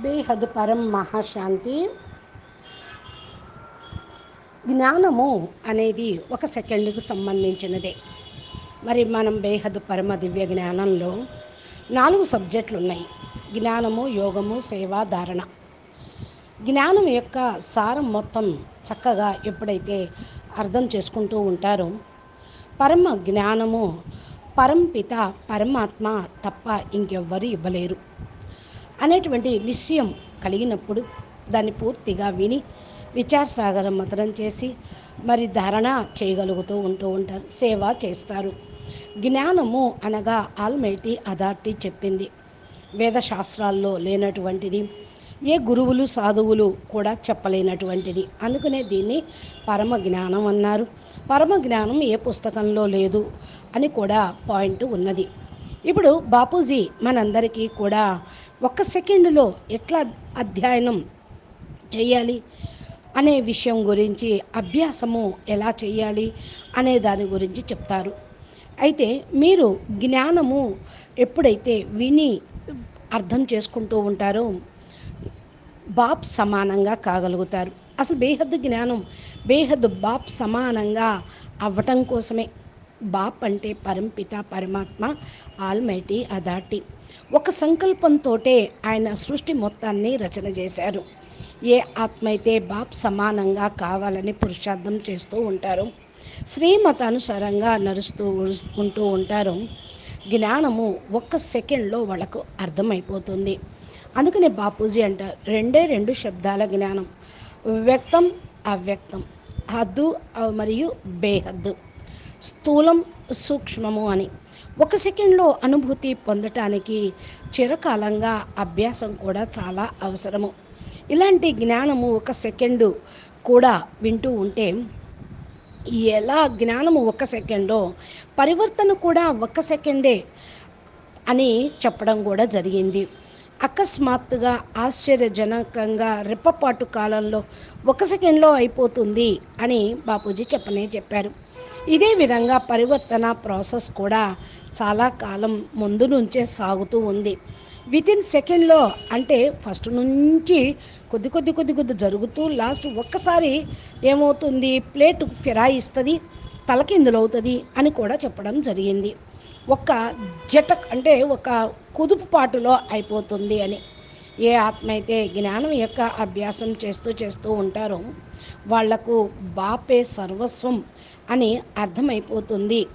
బేహద్ పరం మహాశాంతి. జ్ఞానము అనేది ఒక సెకండ్కు సంబంధించినదే. మరి మనం బేహద్ పరమ దివ్య జ్ఞానంలో నాలుగు సబ్జెక్టులు ఉన్నాయి జ్ఞానము యోగము సేవ ధారణ. జ్ఞానం యొక్క సారం మొత్తం చక్కగా ఎప్పుడైతే అర్థం చేసుకుంటూ ఉంటారో పరమ జ్ఞానము పరంపిత పరమాత్మ తప్ప ఇంకెవ్వరు ఇవ్వలేరు. అనేటువంటి నిశ్చయం కలిగినప్పుడు దాన్ని పూర్తిగా విని విచారసాగరం మతనం చేసి మరి ధారణ చేయగలుగుతూ ఉంటూ ఉంటారు సేవ చేస్తారు. జ్ఞానము అనగా ఆల్మైటీ అథారిటీ చెప్పింది. వేదశాస్త్రాల్లో లేనటువంటిది ఏ గురువులు సాధువులు కూడా చెప్పలేనటువంటిది. అందుకనే దీన్ని పరమ జ్ఞానం అన్నారు. పరమ జ్ఞానం ఏ పుస్తకంలో లేదు అని కూడా పాయింట్ ఉన్నది. ఇప్పుడు బాపూజీ మనందరికీ కూడా ఒక్క సెకండులో ఎట్లా అధ్యయనం చేయాలి అనే విషయం గురించి అభ్యాసము ఎలా చేయాలి అనే దాని గురించి చెప్తారు. అయితే మీరు జ్ఞానము ఎప్పుడైతే విని అర్థం చేసుకుంటూ ఉంటారో బాప్ సమానంగా కాగలుగుతారు. అసలు బేహద్దు జ్ఞానం బేహద్దు బాప్ సమానంగా అవ్వటం కోసమే. బాప్ అంటే పరంపిత పరమాత్మ ఆల్మైటీ అదాటి ఒక సంకల్పంతో ఆయన సృష్టి మొత్తాన్ని రచన చేశారు. ఏ ఆత్మ అయితే బాప్ సమానంగా కావాలని పురుషార్థం చేస్తూ ఉంటారు శ్రీమతానుసారంగా నడుస్తూ ఉంటూ ఉంటారు జ్ఞానము ఒక్క సెకండ్లో వాళ్ళకు అర్థమైపోతుంది. అందుకనే బాపూజీ అంటారు రెండే రెండు శబ్దాల జ్ఞానం వ్యక్తం అవ్యక్తం హద్దు మరియు బేహద్దు. స్థూలం సూక్ష్మము అని. ఒక సెకండ్లో అనుభూతి పొందటానికి చిరకాలంగా అభ్యాసం కూడా చాలా అవసరము. ఇలాంటి జ్ఞానము ఒక సెకండు కూడా వింటూ ఉంటే ఎలా జ్ఞానము ఒక సెకండో పరివర్తన కూడా ఒక సెకండే అని చెప్పడం కూడా జరిగింది. అకస్మాత్తుగా ఆశ్చర్యజనకంగా రెప్పపాటు కాలంలో ఒక సెకండ్లో అయిపోతుంది అని బాపూజీ చెప్పనే చెప్పారు. ఇదే విధంగా పరివర్తన ప్రాసెస్ కూడా చాలా కాలం ముందు నుంచే సాగుతూ ఉంది. వితిన్ సెకండ్లో అంటే ఫస్ట్ నుంచి కొద్ది కొద్ది కొద్ది కొద్ది జరుగుతూ లాస్ట్ ఒక్కసారి ఏమవుతుంది? ప్లేట్ ఫిరాయిస్తుంది తలకిందులవుతుంది అని కూడా చెప్పడం జరిగింది. ఒక జటక్ అంటే ఒక కుదుపు పాటులో అయిపోతుంది అని. ఏ ఆత్మ అయితే జ్ఞానం యొక్క అభ్యాసం చేస్తూ చేస్తూ ఉంటారో వాళ్ళకు బాపే సర్వస్వం అని అర్థమైపోతుంది.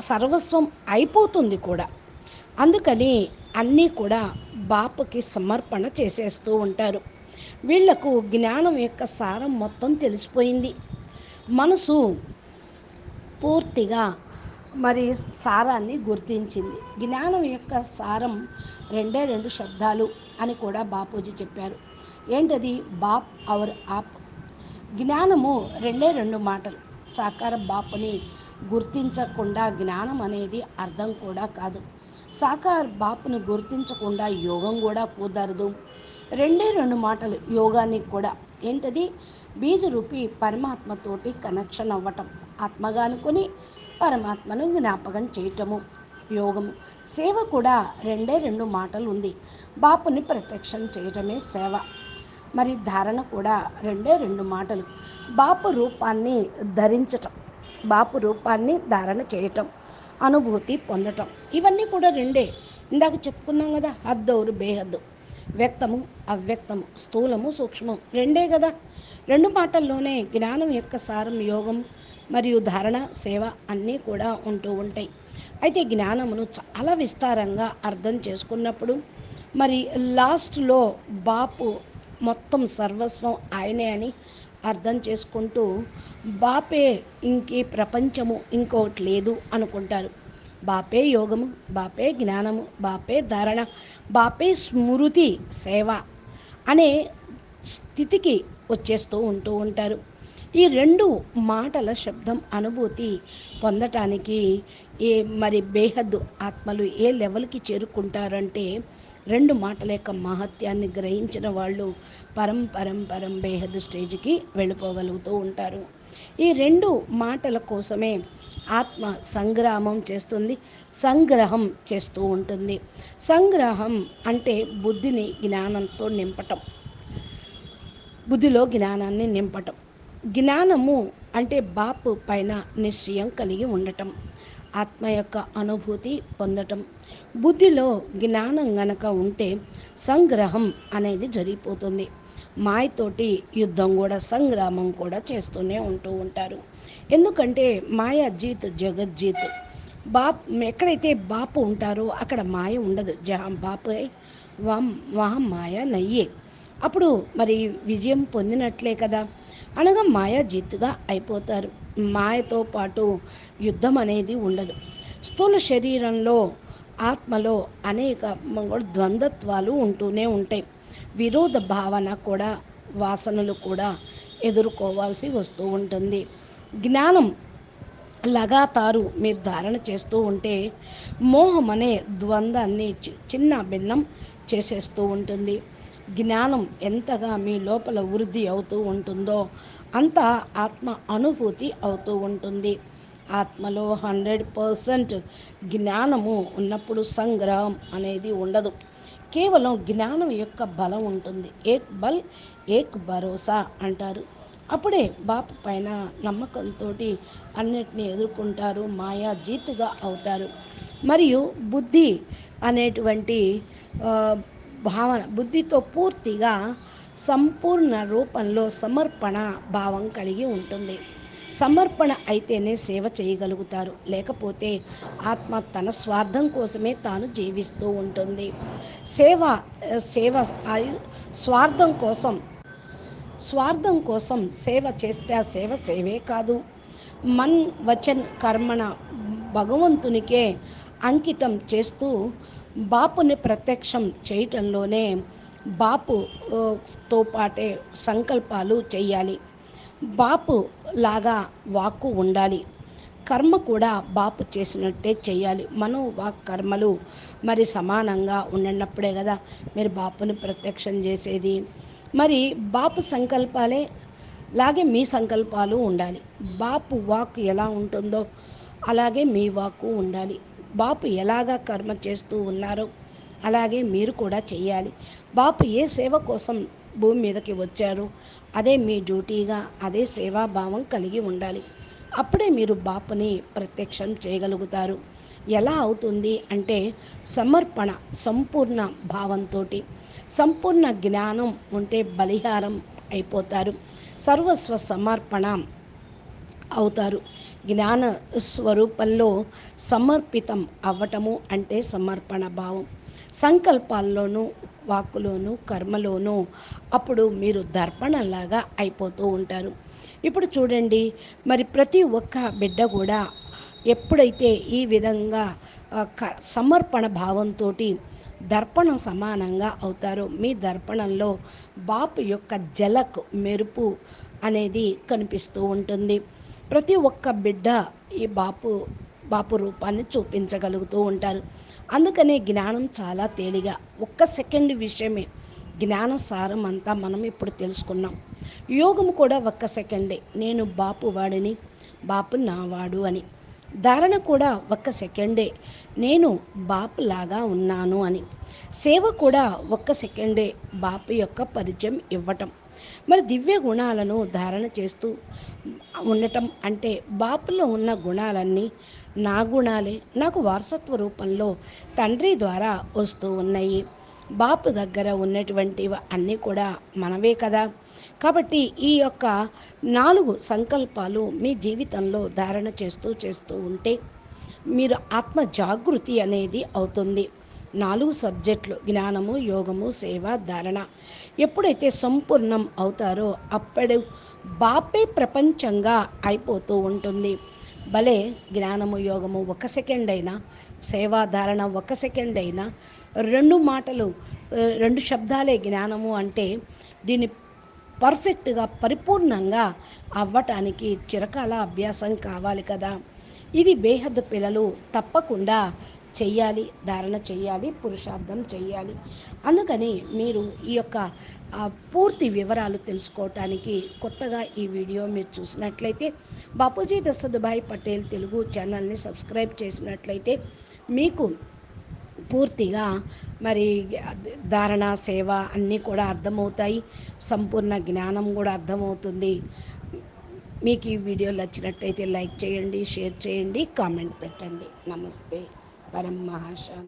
సర్వస్వం అయిపోతుంది కూడా. అందుకని అన్నీ కూడా బాపుకి సమర్పణ చేసేస్తూ ఉంటారు. వీళ్ళకు జ్ఞానం యొక్క సారం మొత్తం తెలిసిపోయింది. మనసు పూర్తిగా మరి సారాన్ని గుర్తించింది. జ్ఞానం యొక్క సారం రెండే రెండు శబ్దాలు అని కూడా బాపూజీ చెప్పారు. ఏంటది? బాప్ అవర్ ఆప్. జ్ఞానము రెండే రెండు మాటలు. సాకార బాపుని గుర్తించకుండా జ్ఞానం అనేది అర్థం కూడా కాదు. సాకార బాపుని గుర్తించకుండా యోగం కూడా కుదరదు. రెండే రెండు మాటలు యోగానికి కూడా. ఏంటది? బీజరూపి పరమాత్మతోటి కనెక్షన్ అవ్వటం. ఆత్మగా అనుకొని పరమాత్మను జ్ఞాపకం చేయటము. యోగము సేవ కూడా రెండే రెండు మాటలు ఉంది. బాపుని ప్రత్యక్షం చేయటమే సేవ. మరి ధారణ కూడా రెండే రెండు మాటలు. బాపు రూపాన్ని ధరించటం బాపు రూపాన్ని ధారణ చేయటం అనుభూతి పొందటం ఇవన్నీ కూడా రెండే. ఇందాక చెప్పుకున్నాం కదా హద్దౌరు బేహద్దు. వ్యక్తము అవ్యక్తము స్థూలము సూక్ష్మం రెండే కదా. రెండు మాటల్లోనే జ్ఞానం యొక్క సారం యోగం మరియు ధారణ సేవ అన్నీ కూడా ఉంటూ ఉంటాయి. అయితే జ్ఞానమును చాలా విస్తారంగా అర్థం చేసుకున్నప్పుడు మరి లాస్ట్లో బాపు మొత్తం సర్వస్వం ఆయనే అని అర్థం చేసుకుంటూ బాపే ఇంకే ప్రపంచము ఇంకోటి లేదు అనుకుంటారు. బాపే యోగము బాపే జ్ఞానము బాపే ధారణ బాపే స్మృతి సేవ అనే స్థితికి వచ్చేస్తూ ఉంటూ ఉంటారు. ఈ రెండు మాటల శబ్దం అనుభూతి పొందటానికి ఏ మరి బేహద్దు ఆత్మలు ఏ లెవెల్కి చేరుకుంటారంటే రెండు మాటల యొక్క మహత్యాన్ని గ్రహించిన వాళ్ళు పరం పరం పరం బేహద్ స్టేజ్కి వెళ్ళిపోగలుగుతూ ఉంటారు. ఈ రెండు మాటల కోసమే ఆత్మ సంగ్రామం చేస్తుంది సంగ్రహం చేస్తూ ఉంటుంది. సంగ్రహం అంటే బుద్ధిని జ్ఞానంతో నింపటం బుద్ధిలో జ్ఞానాన్ని నింపటం. జ్ఞానము అంటే బాపు పైన నిశ్చయం కలిగి ఉండటం. ఆత్మ యొక్క అనుభూతి పొందటం. బుద్ధిలో జ్ఞానం గనక ఉంటే సంగ్రహం అనేది జరిగిపోతుంది. మాయతోటి యుద్ధం కూడా సంగ్రామం కూడా చేస్తూనే ఉంటూ ఉంటారు. ఎందుకంటే మాయ జీత్ జగజ్జీత్. బాప్ ఎక్కడైతే బాపు ఉంటారో అక్కడ మాయ ఉండదు. జహం బాపు వామ్ వహం మాయ నయ్యే. అప్పుడు మరి విజయం పొందినట్లే కదా. అనగా మాయాజీత్తుగా అయిపోతారు. మాయతో పాటు యుద్ధం అనేది ఉండదు. స్థూల శరీరంలో ఆత్మలో అనేక ద్వంద్వత్వాలు ఉంటూనే ఉంటాయి. విరోధ భావన కూడా వాసనలు కూడా ఎదుర్కోవాల్సి వస్తూ ఉంటుంది. జ్ఞానం లగాతారు మీరు ధారణ చేస్తూ ఉంటే మోహం అనే ద్వంద్వాన్ని చిన్న భిన్నం చేసేస్తూ ఉంటుంది. జ్ఞానం ఎంతగా మీ లోపల వృద్ధి అవుతూ ఉంటుందో అంత ఆత్మ అనుభూతి అవుతూ ఉంటుంది. ఆత్మలో హండ్రెడ్ పర్సెంట్ జ్ఞానము ఉన్నప్పుడు సంగ్రహం అనేది ఉండదు. కేవలం జ్ఞానం యొక్క బలం ఉంటుంది. ఏక్ బల్ ఏక్ భరోసా అంటారు. అప్పుడే బాపు పైన నమ్మకంతో అన్నిటిని ఎదుర్కొంటారు మాయా జీతుగా అవుతారు. మరియు బుద్ధి అనేటువంటి భావన బుద్ధితో పూర్తిగా సంపూర్ణ రూపంలో సమర్పణ భావం కలిగి ఉంటుంది. సమర్పణ అయితేనే సేవ చేయగలుగుతారు. లేకపోతే ఆత్మ తన స్వార్థం కోసమే తాను జీవిస్తూ ఉంటుంది. సేవ సేవ స్వార్థం కోసం స్వార్థం కోసం సేవ చేస్తే ఆ సేవ సేవే కాదు. మన్ వచన్ కర్మణ భగవంతునికే అంకితం చేస్తూ బాపుని ప్రత్యక్షం చేయటంలోనే బాపుతో పాటే సంకల్పాలు చేయాలి. బాపు లాగా వాక్కు ఉండాలి. కర్మ కూడా బాపు చేసినట్టే చేయాలి. మనో వాక్ కర్మలు మరి సమానంగా ఉండనప్పుడే కదా మీరు బాపుని ప్రత్యక్షం చేసేది. మరి బాపు సంకల్పాలే లాగే మీ సంకల్పాలు ఉండాలి. బాపు వాక్ ఎలా ఉంటుందో అలాగే మీ వాక్కు ఉండాలి. బాపు ఎలాగా కర్మ చేస్తూ ఉన్నారో అలాగే మీరు కూడా చేయాలి బాపు ఏ సేవ కోసం భూమి మీదకి వచ్చారు? అదే మీ డ్యూటీగా అదే సేవాభావం కలిగి ఉండాలి. అప్పుడే మీరు బాపుని ప్రత్యక్షం చేయగలుగుతారు. ఎలా అవుతుంది అంటే సమర్పణ సంపూర్ణ భావంతో సంపూర్ణ జ్ఞానం ఉంటే బలిహారం అయిపోతారు. సర్వస్వ సమర్పణ అవుతారు. జ్ఞాన స్వరూపంలో సమర్పితం అవ్వటము అంటే సమర్పణ భావం. సంకల్పాల్లోనూ వాక్కులోనూ కర్మలోనూ అప్పుడు మీరు దర్పణలాగా అయిపోతూ ఉంటారు. ఇప్పుడు చూడండి మరి ప్రతి ఒక్క బిడ్డ కూడా ఎప్పుడైతే ఈ విధంగా సమర్పణ భావంతో దర్పణం సమానంగా అవుతారో మీ దర్పణంలో బాపు యొక్క జలక్ మెరుపు అనేది కనిపిస్తూ ఉంటుంది. ప్రతి ఒక్క బిడ్డ ఈ బాపు బాపు రూపాన్ని చూపించగలుగుతూ ఉంటారు. అందుకనే జ్ఞానం చాలా తేలిగా. ఒక్క సెకండ్ విషయమే. జ్ఞాన సారం అంతా మనం ఇప్పుడు తెలుసుకున్నాం. యోగం కూడా ఒక్క సెకండే. నేను బాపు వాడిని బాపు నావాడు అని. ధారణ కూడా ఒక్క సెకండే. నేను బాపు లాగా ఉన్నాను అని. సేవ కూడా ఒక్క సెకండే బాపు యొక్క పరిచయం ఇవ్వటం. మరి దివ్య గుణాలను ధారణ చేస్తూ ఉండటం అంటే బాపులో ఉన్న గుణాలన్నీ నా గుణాలే నాకు వారసత్వ రూపంలో తండ్రి ద్వారా వస్తూ ఉన్నాయి. బాపు దగ్గర ఉన్నటువంటివి అన్నీ కూడా మనవే కదా. కాబట్టి ఈ యొక్క నాలుగు సంకల్పాలు మీ జీవితంలో ధారణ చేస్తూ చేస్తూ ఉంటే మీరు ఆత్మ జాగృతి అనేది అవుతుంది. నాలుగు సబ్జెక్టులు జ్ఞానము యోగము సేవ ధారణ. ఎప్పుడైతే సంపూర్ణం అవుతారో అప్పుడు బాపే ప్రపంచంగా అయిపోతూ ఉంటుంది. భలే జ్ఞానము యోగము. ఒక సెకండ్ అయినా సేవాధారణ ఒక సెకండ్ అయినా రెండు మాటలు రెండు శబ్దాలే జ్ఞానము అంటే దీన్ని పర్ఫెక్ట్గా పరిపూర్ణంగా అవ్వటానికి చిరకాల అభ్యాసం కావాలి కదా. ఇది బేహద్దు పిల్లలు తప్పకుండా చెయ్యాలి ధారణ చెయ్యాలి పురుషార్థం చెయ్యాలి. అందుకని మీరు ఈ యొక్క పూర్తి వివరాలు తెలుసుకోవటానికి కొత్తగా ఈ వీడియో మీరు చూసినట్లయితే బాపూజీ దశదుభాయ్ పటేల్ తెలుగు ఛానల్ని సబ్స్క్రైబ్ చేసినట్లయితే మీకు పూర్తిగా మరి ధారణ సేవ అన్నీ కూడా అర్థమవుతాయి. సంపూర్ణ జ్ఞానం కూడా అర్థమవుతుంది. మీకు ఈ వీడియో నచ్చినట్లయితే లైక్ చేయండి షేర్ చేయండి కామెంట్ పెట్టండి. నమస్తే. పరం మహాశాంతి